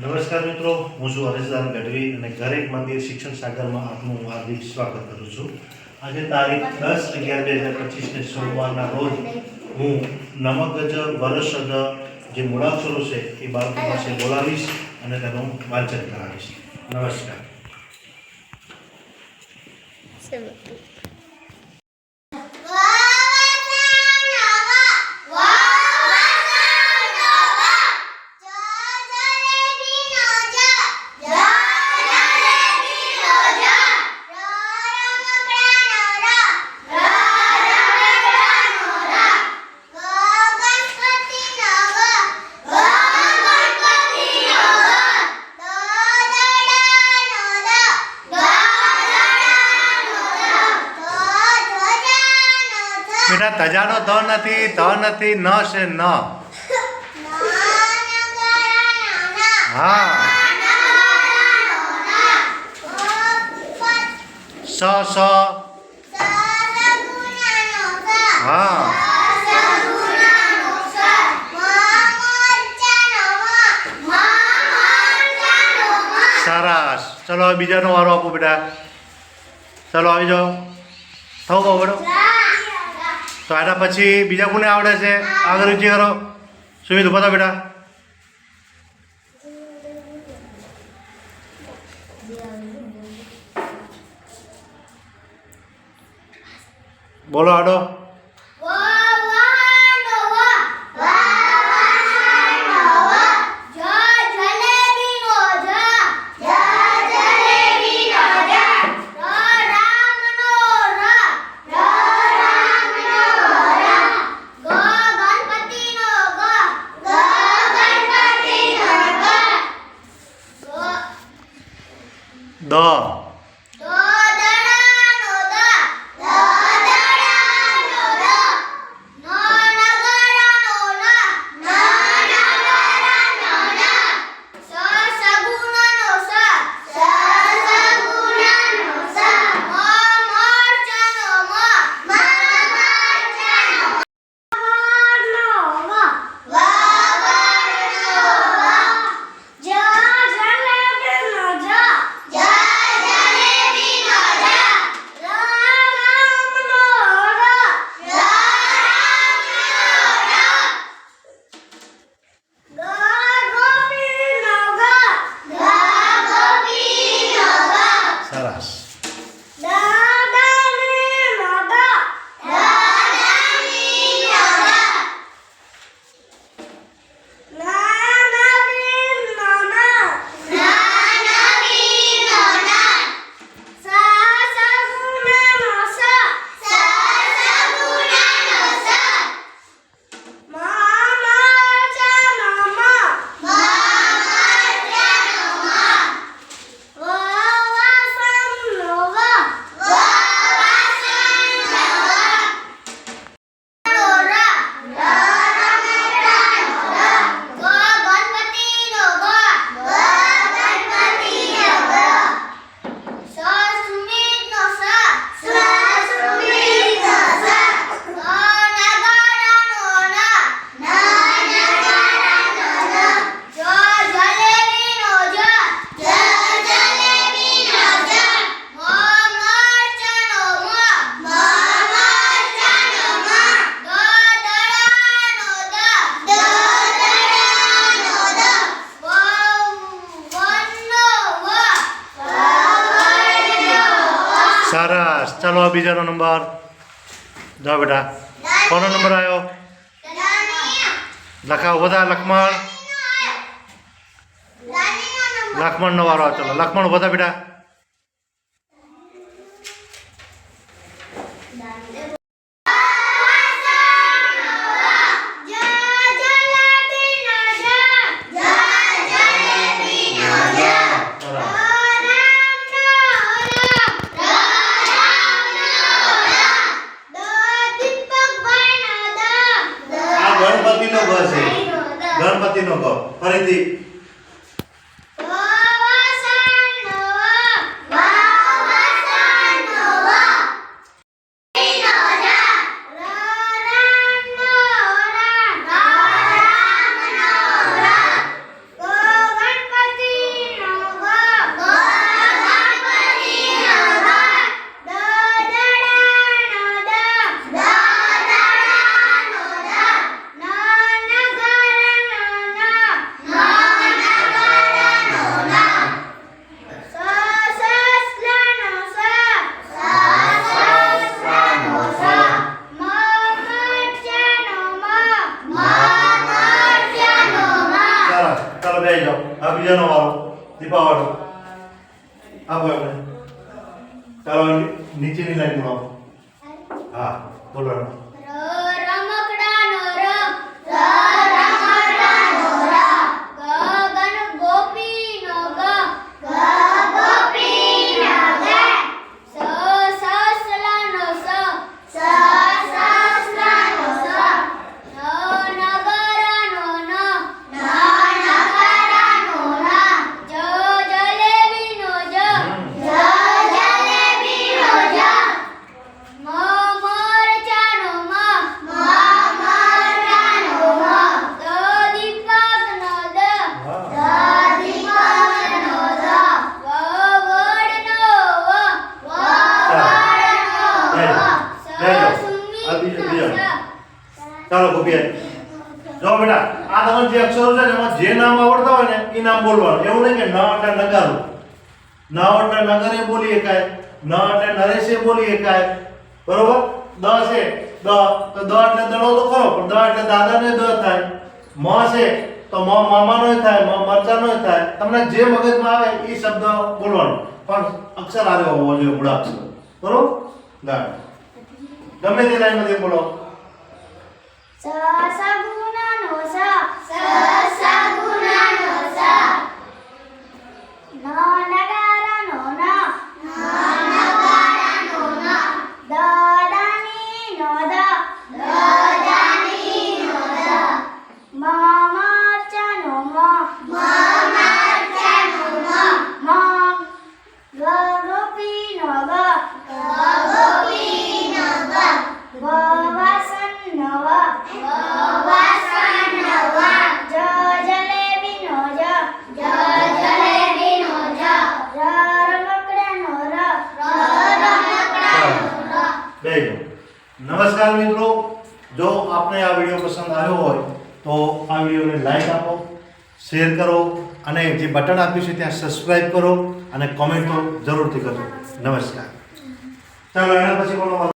નમસ્કાર મિત્રો, હું છું હરેશદાન ગઢવી અને ઘરેક મંદિર શિક્ષણ સાગરમાં આપનું હાર્દિક સ્વાગત કરું છું. આજે તારીખ દસ અગિયાર બે હજાર પચીસને સોમવારના રોજ હું નમગજ વરસદ જે મૂળાક્ષરો છે એ બાળકો પાસે બોલાવીશ અને તેનું વાંચન કરાવીશ. નમસ્કાર. બેટા તજાનો ત નથી ત નથી, ન છે ન. હા. સ સ. હા. સરસ ચલો બીજાનો વારો આપો બેટા. ચલો આવી જાઓ. થવું બહુ બેડો તો આના પછી બીજા કોને આવડે છે? આગળ ઊંચી કરો. સુમિત, ઊભા બેટા. બોલો આડો. દ ચાલો આ બીજાનો નંબર. જાઓ બેટા. કોનો નંબર આવ્યો લખાવો બધા, લખમણ. લખમણનો વારો ચલો, લખમણ બધા બેટા. ગણપતિનો ગ છે. ગણપતિનો ગ ફરીથી બે જાઓ આ બીજાનો વાળો દીપાવાળો. આપો એમને. ચાલો નીચેની લાઈન બોલાવો. હા બોલો ચાલો ગોપી જો બેટા, આ તમારે જે અક્ષરો છે એમાં જે નામ આવડતા હોય ને એ નામ બોલવાનું. એવું નહીં કે ન એટલે નગારું. ન એટલે નગરે બોલી શકાય. ન એટલે નરેશે બોલી શકાય. બરોબર? દ છે, દ. તો દ એટલે દડો તો ખરો, પણ દ એટલે દાદાને દ થાય. મ છે, તો મ મામાનો થાય, મ મરચાનો થાય. તમને જે મગજમાં આવે એ શબ્દ બોલવાનો. પણ અક્ષર આવ્યો હોવો જોઈએ, મૂળાક્ષર. બરોબર? ગમે તે લાઈનમાંથી બોલો. સગુણાનો સ નમસ્કાર મિત્રો. જો આપને આ વીડિયો પસંદ આવ્યો હોય, તો આ વિડીયોને લાઈક આપો શેર કરો, અને જે બટન આપ્યું છે ત્યાં સબસ્ક્રાઈબ કરો અને કોમેન્ટો જરૂરથી કરજો. નમસ્કાર. ચાલો, એના પછી બોલો